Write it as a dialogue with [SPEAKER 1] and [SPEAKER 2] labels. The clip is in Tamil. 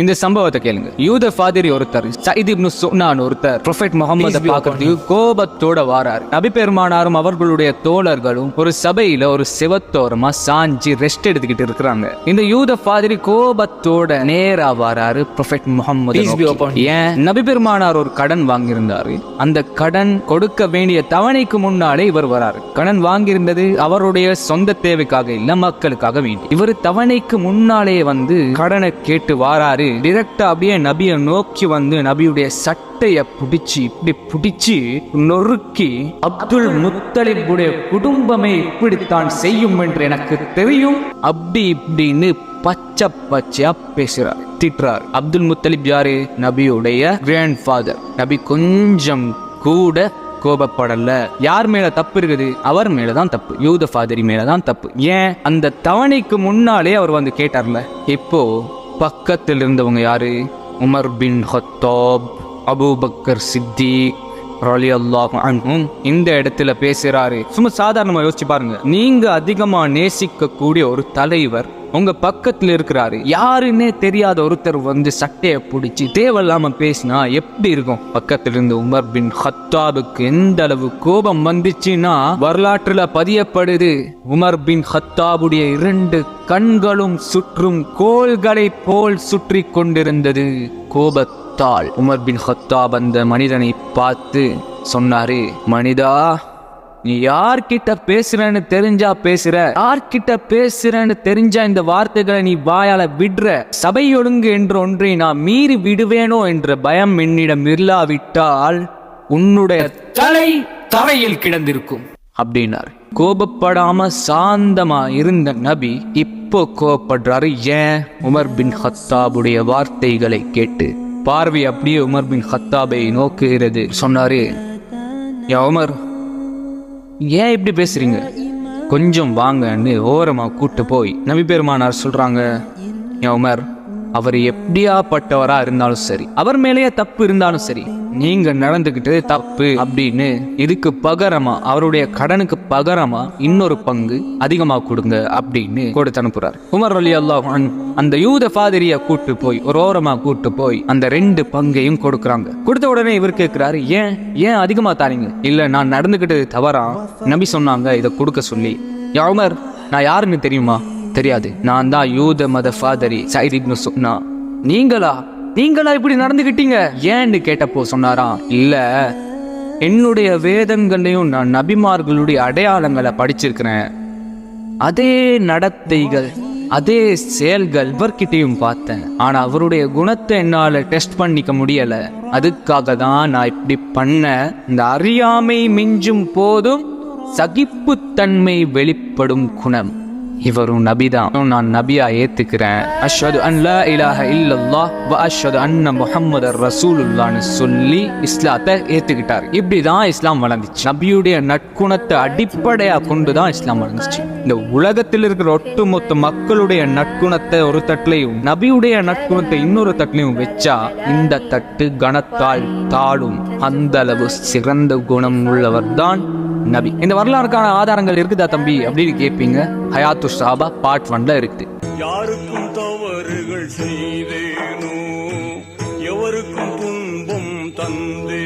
[SPEAKER 1] இந்த சம்பவத்தை கேளுங்க. யூத ஃபாதிரி ஒருத்தர் சயித் இப்னு சுனான் ஒருத்தர் ப்ரொஃபெட் முகமது பார்க்கறதுக்கு கோபத்தோட வாராரு. நபி பெருமானாரும் அவர்களுடைய தோழர்களும் ஒரு சபையில ஒரு சிவத்தோரமா சாஞ்சி ரெஸ்ட் எடுத்துக்கிட்டு இருக்கிறாங்க. இந்த யூத ஃபாதிரி கோபத்தோட நேரா வாராரு ப்ரொஃபெட் முகமது ஏன்? நபி பெருமானார் ஒரு கடன் வாங்கியிருந்தாரு. அந்த கடன் கொடுக்க வேண்டிய தவணைக்கு முன்னாலே இவர் வராரு. கடன் வாங்கியிருந்தது அவருடைய சொந்த தேவைக்காக இல்ல மக்களுக்காக வேண்டி. இவர் தவணைக்கு முன்னாலே வந்து கடனை கேட்டு வாராரு டிரெக்டா அப்படியே நபியை நோக்கி வந்து நபியுடைய சட்டைய புடிச்சு இப்படி புடிச்சு நொறுக்கி அப்துல் முத்தலிபுடைய குடும்பமே இப்படித்தான் செய்யும் என்று எனக்கு தெரியும். அப்படி இப்படின்னு பச்சை பச்சையா பேசுறார் திட்டுறார். அப்துல் முத்தலிப் யாரு? நபியுடைய கிராண்ட் ஃபாதர் நபி கொஞ்சம் கூட கோபப்படல. யார் மேல தப்பு இருக்குது? அவர் மேல தான் தப்பு. யூத ஃபாதரி மேல தான் தப்பு. ஏன்? அந்த தவணைக்கு முன்னாலே அவர் வந்து கேட்டார்ல இப்போ பக்கத்தில் இருந்தவங்க யாரு? Umar bin Khattab Abu Bakr Siddique ரலி அல்லாஹும் இந்த இடத்துல பேசுறாரு. சும்மா சாதாரணமா யோசிச்சு பாருங்க. நீங்க அதிகமா நேசிக்க கூடிய ஒரு தலைவர் உங்க பக்கத்துல இருக்கிறாரு. யாருன்னே தெரியாத ஒருத்தர் வந்து சட்டையை பிடிச்சி தேவையில்லாம பேசினா எப்படி இருக்கும்? பக்கத்துல இருந்து உமர் பின் ஹத்தாபுக்கு எந்த அளவு கோபம் வந்துச்சுன்னா வரலாற்றுல பதியப்படுது. உமர் பின் ஹத்தாபுடைய இரண்டு கண்களும் சுற்றும் கோள்களை போல் சுற்றி கொண்டிருந்தது. கோபத்தால் உமர் பின் ஹத்தாப் அந்த மனிதனை பார்த்து சொன்னாரு மனிதா நீ யார்கிட்ட பேசுறன்னு தெரிஞ்சா பேசுற. யார்கிட்ட பேசுறன்னு தெரிஞ்சா இந்த வார்த்தைகளை நீ வாயால விடுற. சபை ஒழுங்கு என்ற ஒன்றை நான் மீறி விடுவேனோ என்ற பயம் என்னிடம் இல்லாவிட்டால் உன்னுடைய தலை தரையில் கிடந்திருக்கும். அப்படின்னார். கோபப்படாம சாந்தமா இருந்த நபி இப்போ கோபப்படுறாரு. ஏன்? உமர் பின் ஹத்தாபுடைய வார்த்தைகளை கேட்டு. பார்வை அப்படியே உமர் பின் ஹத்தாபை நோக்குகிறது. சொன்னாரு யா உமர் ஏன் இப்படி பேசுறீங்க? கொஞ்சம் வாங்கன்னு ஓரமாக கூட்டு போய் நபி பெருமானார் சொல்றாங்க என் உமர் அவர் எப்படியாப்பட்டவரா இருந்தாலும் சரி அவர் மேலேயே தப்பு இருந்தாலும் சரி நீங்க நடந்துகிட்டது தப்பு அப்படின்னு இதுக்கு பகரமா அவருடைய கடனுக்கு பகரமா இன்னொரு பங்கு அதிகமா கொடுங்க அப்படின்னு கொடுத்து அனுப்புறாரு. உமர் அலி அல்லாஹ் அந்த யூத பாதிரிய கூட்டு போய் ஒரு ஓரமா கூட்டு போய் அந்த ரெண்டு பங்கையும் கொடுக்குறாங்க. கொடுத்த உடனே இவர் கேட்கிறாரு ஏன் ஏன் அதிகமா தாரீங்க? இல்ல நான் நடந்துக்கிட்டது தவறா? நபி சொன்னாங்க இதை கொடுக்க சொல்லி. யா உமர் நான் யாருன்னு தெரியுமா? தெரியாது. நான் தான் யூத மத ஃபாதரி சைத் இப்னு சுக்னா நீங்களா? நீங்களா இப்படி நடந்துக்கிட்டீங்க ஏன்னு கேட்டப்போ சொன்னாராம் இல்ல. என்னுடைய வேதங்களையும் நான் நபிமார்களுடைய அடையாளங்களை படிச்சிருக்கிறேன். அதே நடத்தைகள் அதே செயல்கள் இவர்கிட்டையும் பார்த்தேன். ஆனா அவருடைய குணத்தை என்னால டெஸ்ட் பண்ணிக்க முடியல. அதுக்காக தான் நான் இப்படி பண்ண. இந்த அறியாமை மிஞ்சும் போதும் சகிப்புத்தன்மை வெளிப்படும் குணம். இவரும் நபிதான். நான் நபியா ஏத்துக்கிறேன். அஷ்ஹது அன் லா இலாஹ இல்லல்லாஹ் வ அஷ்ஹது அன்ன முஹம்மதர் ரசூலுல்லான்னு சொல்லி இஸ்லாத்தை ஏத்துக்கிட்டார். இப்படிதான் இஸ்லாம் வளர்ந்துச்சு. நபியுடைய நற்குணத்தை அடிப்படையா கொண்டு தான் இஸ்லாம் வளர்ந்துச்சு. இந்த உலகத்தில் இருக்கிற ஒட்டுமொத்த மக்களுடைய நற்குணத்தை ஒரு தட்டிலையும் நபியுடைய நற்குணத்தை இன்னொரு தட்டிலையும் வச்சா இந்த தட்டு கணத்தால் தாழும். அந்த அளவு சிறந்த குணம் உள்ளவர் தான் நபி. இந்த வரலாறுக்கான ஆதாரங்கள் இருக்குதா தம்பி அப்படின்னு கேட்பீங்க ஹயாத்து சாபா பார்ட் ஒன்ல இருக்கு.
[SPEAKER 2] யாருக்கும் தவறுகள் செய்தேனோ எவருக்கும் துன்பம் தந்தே